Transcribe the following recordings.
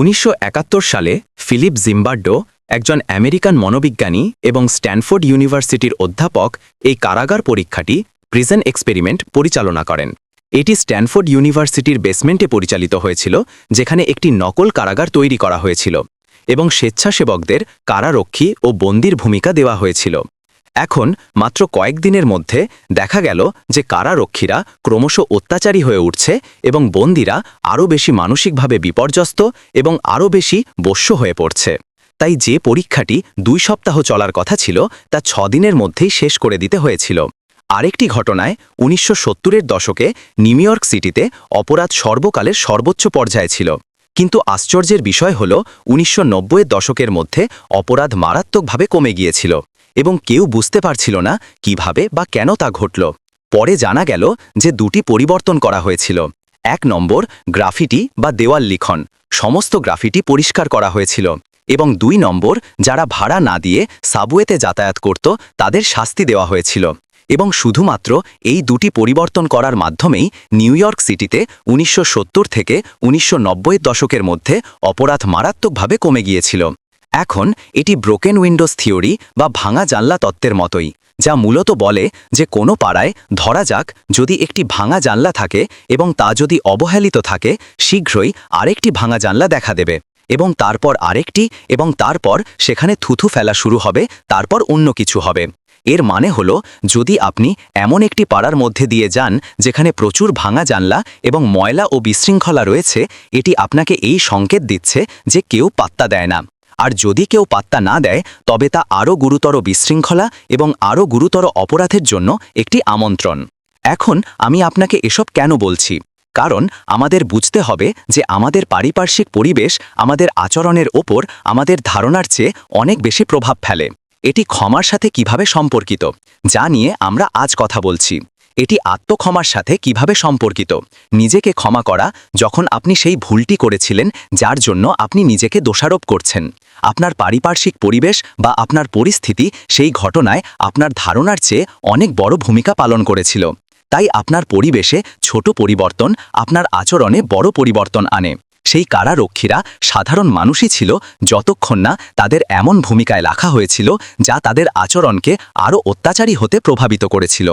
উনিশশো একাত্তর সালে ফিলিপ জিম্বার্ডো একজন আমেরিকান মনোবিজ্ঞানী এবং স্ট্যানফোর্ড ইউনিভার্সিটির অধ্যাপক এই কারাগার পরীক্ষাটি প্রিজন এক্সপেরিমেন্ট পরিচালনা করেন। এটি স্ট্যানফোর্ড ইউনিভার্সিটির বেসমেন্টে পরিচালিত হয়েছিল, যেখানে একটি নকল কারাগার তৈরি করা হয়েছিল এবং স্বেচ্ছাসেবকদের কারারক্ষী ও বন্দির ভূমিকা দেওয়া হয়েছিল। এখন মাত্র কয়েকদিনের মধ্যে দেখা গেল যে কারারক্ষীরা ক্রমশ অত্যাচারী হয়ে উঠছে এবং বন্দিরা আরও বেশি মানসিকভাবে বিপর্যস্ত এবং আরও বেশি বস্য হয়ে পড়ছে। তাই যে পরীক্ষাটি দুই সপ্তাহ চলার কথা ছিল, তা ছদিনের মধ্যেই শেষ করে দিতে হয়েছিল। আরেকটি ঘটনায় উনিশশো সত্তরের দশকে নিউ ইয়র্ক সিটিতে অপরাধ সর্বকালের সর্বোচ্চ পর্যায়ে ছিল। কিন্তু আশ্চর্যের বিষয় হল, উনিশশো নব্বইয়ের দশকের মধ্যে অপরাধ মারাত্মকভাবে কমে গিয়েছিল এবং কেউ বুঝতে পারছিল না কীভাবে বা কেন তা ঘটল। পরে জানা গেল যে দুটি পরিবর্তন করা হয়েছিল। এক নম্বর, গ্রাফিটি বা দেওয়াল লিখন। সমস্ত গ্রাফিটি পরিষ্কার করা হয়েছিল এবং দুই নম্বর, যারা ভাড়া না দিয়ে সাবওয়েতে যাতায়াত করত, তাদের শাস্তি দেওয়া হয়েছিল। এবং শুধুমাত্র এই দুটি পরিবর্তন করার মাধ্যমেই নিউ ইয়র্ক সিটিতে উনিশশো সত্তর থেকে উনিশশো দশকের মধ্যে অপরাধ মারাত্মকভাবে কমে গিয়েছিল। এখন এটি ব্রোকেন উইন্ডোজ থিওরি বা ভাঙা জানলা তত্ত্বের মতোই, যা মূলত বলে যে কোনো পাড়ায় ধরা যাক যদি একটি ভাঙা জানলা থাকে এবং তা যদি অবহেলিত থাকে, শীঘ্রই আরেকটি ভাঙা জানলা দেখা দেবে এবং তারপর আরেকটি এবং তারপর সেখানে থুথু ফেলা শুরু হবে, তারপর অন্য কিছু হবে। এর মানে হল, যদি আপনি এমন একটি পাড়ার মধ্যে দিয়ে যান, যেখানে প্রচুর ভাঙা জানলা এবং ময়লা ও বিশৃঙ্খলা রয়েছে, এটি আপনাকে এই সংকেত দিচ্ছে যে কেউ পাত্তা দেয় না। আর যদি কেউ পাত্তা না দেয়, তবে তা আরও গুরুতর বিশৃঙ্খলা এবং আরও গুরুতর অপরাধের জন্য একটি আমন্ত্রণ। এখন আমি আপনাকে এসব কেন বলছি? কারণ আমাদের বুঝতে হবে যে আমাদের পারিপার্শ্বিক পরিবেশ আমাদের আচরণের ওপর আমাদের ধারণার চেয়ে অনেক বেশি প্রভাব ফেলে। এটি ক্ষমার সাথে কীভাবে সম্পর্কিত, যা নিয়ে আমরা আজ কথা বলছি। এটি আত্মক্ষমার সাথে কীভাবে সম্পর্কিত, নিজেকে ক্ষমা করা যখন আপনি সেই ভুলটি করেছিলেন, যার জন্য আপনি নিজেকে দোষারোপ করছেন। আপনার পারিপার্শ্বিক পরিবেশ বা আপনার পরিস্থিতি সেই ঘটনায় আপনার ধারণার চেয়ে অনেক বড় ভূমিকা পালন করেছিল। তাই আপনার পরিবেশে ছোট পরিবর্তন আপনার আচরণে বড় পরিবর্তন আনে। সেই কারারক্ষীরা সাধারণ মানুষই ছিল যতক্ষণ না তাদের এমন ভূমিকায় রাখা হয়েছিল যা তাদের আচরণকে আরও অত্যাচারী হতে প্রভাবিত করেছিল।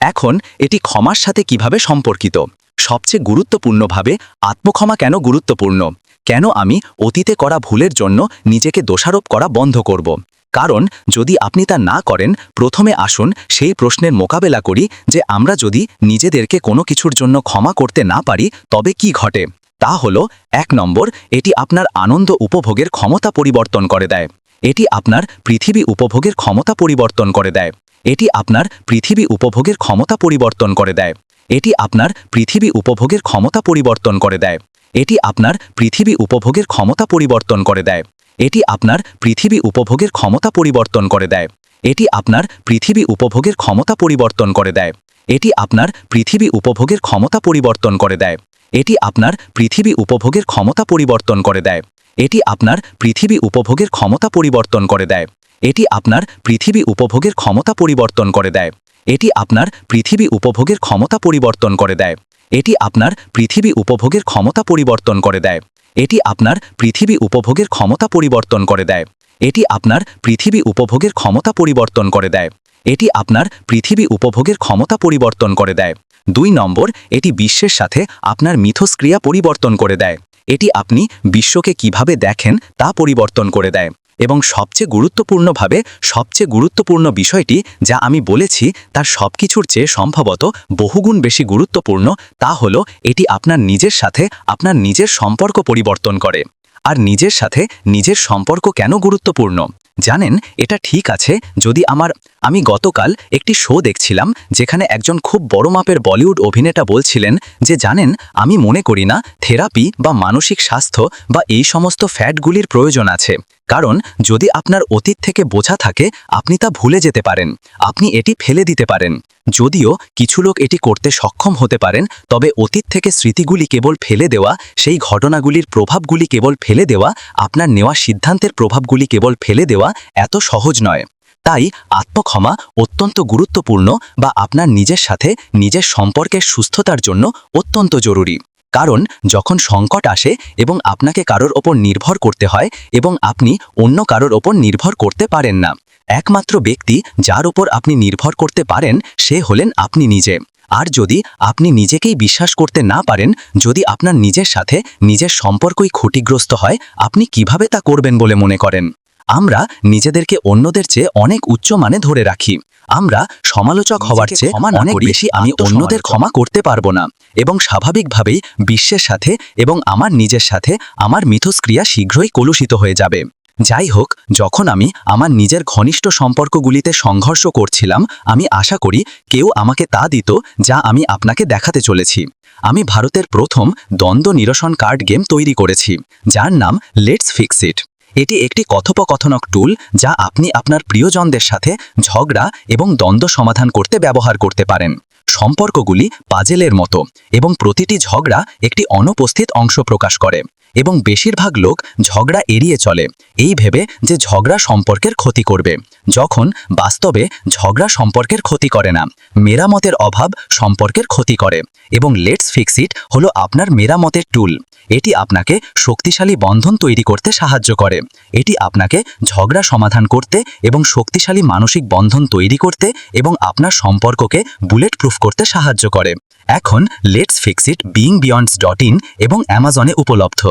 এখন এটি ক্ষমার সাথে কীভাবে সম্পর্কিত? সবচেয়ে গুরুত্বপূর্ণভাবে আত্মক্ষমা কেন গুরুত্বপূর্ণ? কেন আমি অতীতে করা ভুলের জন্য নিজেকে দোষারোপ করা বন্ধ করব? কারণ যদি আপনি তা না করেন, প্রথমে আসুন সেই প্রশ্নের মোকাবেলা করি যে আমরা যদি নিজেদেরকে কোনো কিছুর জন্য ক্ষমা করতে না পারি, তবে কি ঘটে? তা হল, এক নম্বর, এটি আপনার আনন্দ উপভোগের ক্ষমতা পরিবর্তন করে দেয়। এটি আপনার পৃথিবী উপভোগের ক্ষমতা পরিবর্তন করে দেয়। এটি আপনার পৃথিবী উপভোগের ক্ষমতা পরিবর্তন করে দেয়। এটি আপনার পৃথিবী উপভোগের ক্ষমতা পরিবর্তন করে দেয়। এটি আপনার পৃথিবী উপভোগের ক্ষমতা পরিবর্তন করে দেয়। এটি আপনার পৃথিবী উপভোগের ক্ষমতা পরিবর্তন করে দেয়। এটি আপনার পৃথিবী উপভোগের ক্ষমতা পরিবর্তন করে দেয়। এটি আপনার পৃথিবী উপভোগের ক্ষমতা পরিবর্তন করে দেয়। এটি আপনার পৃথিবী উপভোগের ক্ষমতা পরিবর্তন করে দেয়। এটি আপনার পৃথিবী উপভোগের ক্ষমতা পরিবর্তন করে দেয়। এটি আপনার পৃথিবী উপভোগের ক্ষমতা পরিবর্তন করে দেয়। এটি আপনার পৃথিবী উপভোগের ক্ষমতা পরিবর্তন করে দেয়। এটি আপনার পৃথিবী উপভোগের ক্ষমতা পরিবর্তন করে দেয়। এটি আপনার পৃথিবী উপভোগের ক্ষমতা পরিবর্তন করে দেয়। এটি আপনার পৃথিবী উপভোগের ক্ষমতা পরিবর্তন করে দেয়। এটি আপনার পৃথিবী উপভোগের ক্ষমতা পরিবর্তন করে দেয়। দুই নম্বর, এটি বিশ্বের সাথে আপনার মিথস্ক্রিয়া পরিবর্তন করে দেয়। এটি আপনি বিশ্বকে কীভাবে দেখেন তা পরিবর্তন করে দেয়। এবং সবচেয়ে গুরুত্বপূর্ণভাবে সবচেয়ে গুরুত্বপূর্ণ বিষয়টি যা আমি বলেছি, তার সব কিছুর চেয়ে সম্ভবত বহুগুণ বেশি গুরুত্বপূর্ণ, তা হল এটি আপনার নিজের সাথে আপনার নিজের সম্পর্ক পরিবর্তন করে। আর নিজের সাথে নিজের সম্পর্ক কেন গুরুত্বপূর্ণ? জানেন, এটা ঠিক আছে, যদি আমার, আমি গতকাল একটি শো দেখছিলাম, যেখানে একজন খুব বড় মাপের বলিউড অভিনেতা বলছিলেন যে, জানেন, আমি মনে করি না, থেরাপি বা মানসিক স্বাস্থ্য বা এই সমস্ত ফ্যাটগুলির প্রয়োজন আছে। কারণ যদি আপনার অতীত থেকে বোঝা থাকে, আপনি তা ভুলে যেতে পারেন। আপনি এটি ফেলে দিতে পারেন। যদিও কিছু লোক এটি করতে সক্ষম হতে পারেন, তবে অতীত থেকে স্মৃতিগুলি কেবল ফেলে দেওয়া, সেই ঘটনাগুলির প্রভাবগুলি কেবল ফেলে দেওয়া, আপনার নেওয়া সিদ্ধান্তের প্রভাবগুলি কেবল ফেলে দেওয়া এত সহজ নয়। তাই আত্মক্ষমা অত্যন্ত গুরুত্বপূর্ণ বা আপনার নিজের সাথে নিজের সম্পর্কের সুস্থতার জন্য অত্যন্ত জরুরি। কারণ যখন সংকট আসে এবং আপনাকে কারোর ওপর নির্ভর করতে হয় এবং আপনি অন্য কারোর ওপর নির্ভর করতে পারেন না, একমাত্র ব্যক্তি যার ওপর আপনি নির্ভর করতে পারেন সে হলেন আপনি নিজে। আর যদি আপনি নিজেকেই বিশ্বাস করতে না পারেন, যদি আপনার নিজের সাথে নিজের সম্পর্কই ক্ষতিগ্রস্ত হয়, আপনি কীভাবে তা করবেন বলে মনে করেন? আমরা নিজেদেরকে অন্যদের চেয়ে অনেক উচ্চ মানে ধরে রাখি। আমরা সমালোচক হওয়ার চেয়ে ক্ষমা না অনেক করি, বেশি আমি অন্যদের ক্ষমা করতে পারব না এবং স্বাভাবিকভাবেই বিশ্বের সাথে এবং আমার নিজের সাথে আমার মিথস্ক্রিয়া শীঘ্রই কলুষিত হয়ে যাবে। যাই হোক যখন আমি আমার নিজের ঘনিষ্ঠ সম্পর্কগুলিতে সংঘর্ষ করছিলাম আমি আশা করি কেউ আমাকে তা দিত যা আমি আপনাকে দেখাতে চলেছি। আমি ভারতের প্রথম দ্বন্দ্ব নিরসন কার্ড গেম তৈরি করেছি যার নাম লেটস ফিক্স ইট এটি একটি কথোপকথনক টুল যা আপনি আপনার প্রিয়জনদের সাথে ঝগড়া এবং দ্বন্দ্ব সমাধান করতে ব্যবহার করতে পারেন। সম্পর্কগুলি পাজেলের মতো এবং প্রতিটি ঝগড়া একটি অনুপস্থিত অংশ প্রকাশ করে। এবং বেশিরভাগ লোক ঝগড়া এড়িয়ে চলে। এই ভেবে যে ঝগড়া সম্পর্কের ক্ষতি করবে। যখন বাস্তবে ঝগড়া সম্পর্কের ক্ষতি করে না, মেরামতের অভাব সম্পর্কের ক্ষতি করে এবং লেটস ফিক্স ইট হলো আপনার মেরামতের টুল এটি আপনাকে শক্তিশালী বন্ধন তৈরি করতে সাহায্য করে। এটি আপনাকে ঝগড়া সমাধান করতে এবং শক্তিশালী মানসিক বন্ধন তৈরি করতে এবং আপনার সম্পর্ককে বুলেট প্রুফ করতে সাহায্য করে। এখন let's fix it being beyonds dot in এবং অ্যামাজনে উপলব্ধ।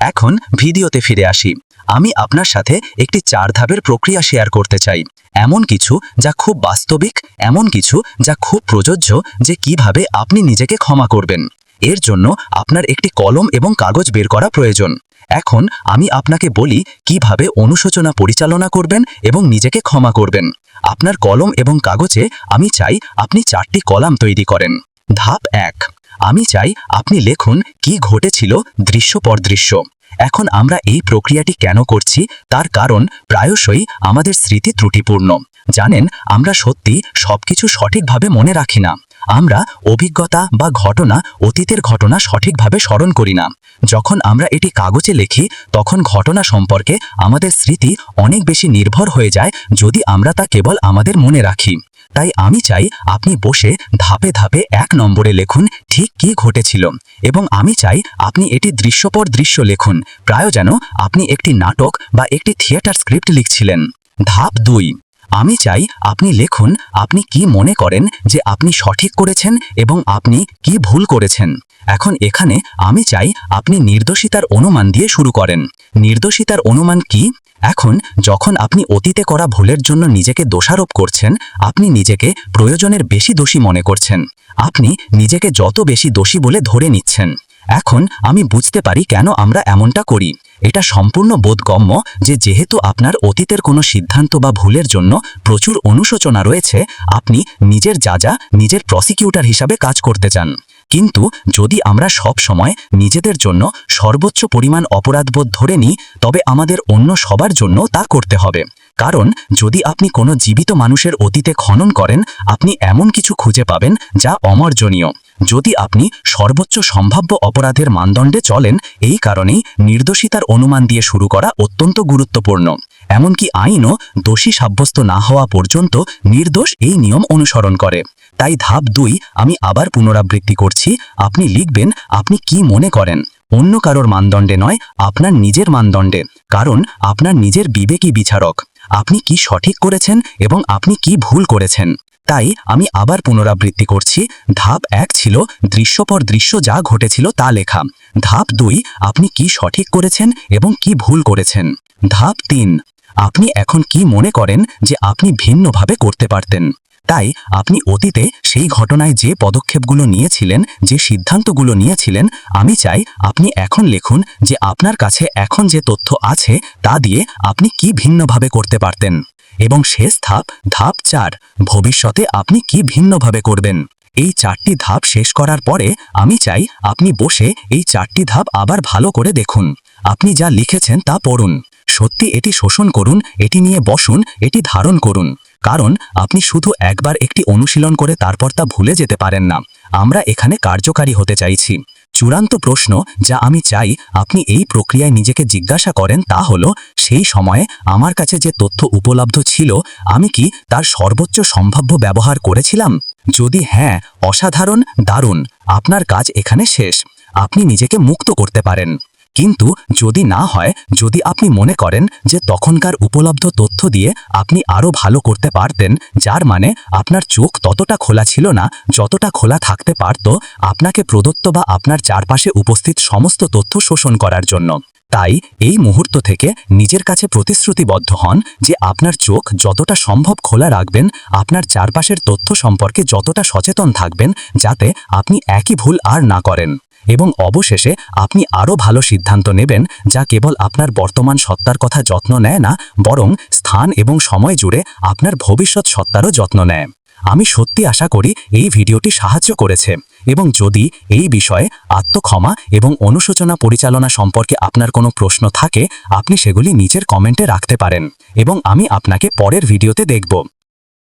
এখন ভিডিওতে ফিরে আসি। আমি আপনার সাথে একটি চার ধাপের প্রক্রিয়া শেয়ার করতে চাই। এমন কিছু যা খুব বাস্তবিক, এমন কিছু যা খুব প্রযোজ্য যে কীভাবে আপনি নিজেকে ক্ষমা করবেন। এর জন্য আপনার একটি কলম এবং কাগজ বের করা প্রয়োজন। এখন আমি আপনাকে বলি কীভাবে অনুশোচনা পরিচালনা করবেন এবং নিজেকে ক্ষমা করবেন। আপনার কলম এবং কাগজে আমি চাই আপনি চারটি কলাম তৈরি করেন। ধাপ এক। আমি চাই আপনি লেখুন কি ঘটেছিল দৃশ্য পর দৃশ্য। এখন আমরা এই প্রক্রিয়াটি কেন করছি, তার কারণ প্রায়শই আমাদের স্মৃতি ত্রুটিপূর্ণ। জানেন, আমরা সত্যি সবকিছু সঠিকভাবে মনে রাখি না। আমরা অভিজ্ঞতা বা ঘটনা, অতীতের ঘটনা সঠিকভাবে স্মরণ করি না। যখন আমরা এটি কাগজে লিখি, তখন ঘটনা সম্পর্কে আমাদের স্মৃতি অনেক বেশি নির্ভর হয়ে যায় যদি আমরা তা কেবল আমাদের মনে রাখি। তাই আমি চাই আপনি বসে ধাপে ধাপে এক নম্বরে লেখুন ঠিক কি ঘটেছিল। এবং আমি চাই আপনি এটি দৃশ্যপর দৃশ্য লেখুন, প্রায় যেন আপনি একটি নাটক বা একটি থিয়েটার স্ক্রিপ্ট লিখছিলেন। ধাপ দুই, আমি চাই আপনি লিখুন আপনি কি মনে করেন যে আপনি সঠিক করেছেন এবং আপনি কি ভুল করেছেন। এখন এখানে আমি চাই আপনি নির্দোষিতার অনুমান দিয়ে শুরু করেন। নির্দোষিতার অনুমান কি? এখন যখন আপনি অতীতে করা ভুলের জন্য নিজেকে দোষারোপ করছেন, আপনি নিজেকে প্রয়োজনের বেশি দোষী মনে করছেন। আপনি নিজেকে যত বেশি দোষী বলে ধরে নিচ্ছেন। এখন আমি বুঝতে পারি কেন আমরা এমনটা করি। এটা সম্পূর্ণ বোধগম্য যে যেহেতু আপনার অতীতের কোনো সিদ্ধান্ত বা ভুলের জন্য প্রচুর অনুশোচনা রয়েছে, আপনি নিজের যা যা নিজের প্রসিকিউটর হিসাবে কাজ করতে চান। কিন্তু যদি আমরা সব সময় নিজেদের জন্য সর্বোচ্চ পরিমাণ অপরাধবোধ ধরে নিই, তবে আমাদের অন্য সবার জন্য তা করতে হবে। কারণ যদি আপনি কোনো জীবিত মানুষের অতীতে খনন করেন, আপনি এমন কিছু খুঁজে পাবেন যা অমর্জনীয়। যদি আপনি সর্বোচ্চ সম্ভাব্য অপরাধের মানদণ্ডে চলেন, এই কারণেই নির্দোষিতার অনুমান দিয়ে শুরু করা অত্যন্ত গুরুত্বপূর্ণ। এমনকি আইনও দোষী সাব্যস্ত না হওয়া পর্যন্ত নির্দোষ এই নিয়ম অনুসরণ করে। তাই ধাপ দুই, আমি আবার পুনরাবৃত্তি করছি। আপনি লিখবেন, আপনি কি মনে করেন? অন্য কারোর মানদণ্ডে নয়, আপনার নিজের মানদণ্ডে। কারণ, আপনার নিজের বিবেকী বিচারক। আপনি কি সঠিক করেছেন এবং আপনি কি ভুল করেছেন? তাই, আমি আবার পুনরাবৃত্তি করছি। ধাপ এক ছিল দৃশ্যপর দৃশ্য যা ঘটেছিল তা লেখা। ধাপ দুই, আপনি কি সঠিক করেছেন এবং কি ভুল করেছেন? ধাপ তিন, আপনি এখন কি মনে করেন যে আপনি ভিন্নভাবে করতে পারতেন? তাই আপনি অতীতে সেই ঘটনায় যে পদক্ষেপগুলো নিয়েছিলেন, যে সিদ্ধান্তগুলো নিয়েছিলেন, আমি চাই আপনি এখন লিখুন যে আপনার কাছে এখন যে তথ্য আছে, তা দিয়ে আপনি কি ভিন্নভাবে করতে পারতেন। এবং শেষ ধাপ ধাপ চার, ভবিষ্যতে আপনি কি ভিন্নভাবে করবেন। এই চারটি ধাপ শেষ করার পরে আমি চাই আপনি বসে এই চারটি ধাপ আবার ভালো করে দেখুন। আপনি যা লিখেছেন তা পড়ুন। সত্যি এটি শোষণ করুন, এটি নিয়ে বসুন, এটি ধারণ করুন। কারণ আপনি শুধু একবার একটি অনুশীলন করে তারপর তা ভুলে যেতে পারেন না। আমরা এখানে কার্যকারী হতে চাইছি। চূড়ান্ত প্রশ্ন যা আমি চাই আপনি এই প্রক্রিয়ায় নিজেকে জিজ্ঞাসা করেন তা হলো, সেই সময়ে আমার কাছে যে তথ্য উপলব্ধ ছিল, আমি কি তার সর্বোচ্চ সম্ভাব্য ব্যবহার করেছিলাম? যদি হ্যাঁ অসাধারণ, দারুণ, আপনার কাজ এখানে শেষ। আপনি নিজেকে মুক্ত করতে পারেন। কিন্তু যদি না হয়, যদি আপনি মনে করেন যে তখনকার উপলব্ধ তথ্য দিয়ে আপনি আরও ভালো করতে পারতেন, যার মানে আপনার চোখ ততটা খোলা ছিল না, যতটা খোলা থাকতে পারত, আপনাকে প্রদত্ত বা আপনার চারপাশে উপস্থিত সমস্ত তথ্য শোষণ করার জন্য। তাই এই মুহূর্ত থেকে নিজের কাছে প্রতিশ্রুতিবদ্ধ হন যে আপনার চোখ যতটা সম্ভব খোলা রাখবেন, আপনার চারপাশের তথ্য সম্পর্কে যতটা সচেতন থাকবেন, যাতে আপনি একই ভুল আর না করেন। এবং অবশেষে আপনি আরও ভালো সিদ্ধান্ত নেবেন যা কেবল আপনার বর্তমান সত্তার কথা যত্ন নেয় না, বরং স্থান এবং সময় জুড়ে আপনার ভবিষ্যৎ সত্তারও যত্ন নেয়। আমি সত্যি আশা করি এই ভিডিওটি সাহায্য করেছে এবং যদি এই বিষয়ে আত্মক্ষমা এবং অনুশোচনা পরিচালনা সম্পর্কে আপনার কোনো প্রশ্ন থাকে, আপনি সেগুলি নিচের কমেন্টে রাখতে পারেন এবং আমি আপনাকে পরের ভিডিওতে দেখব।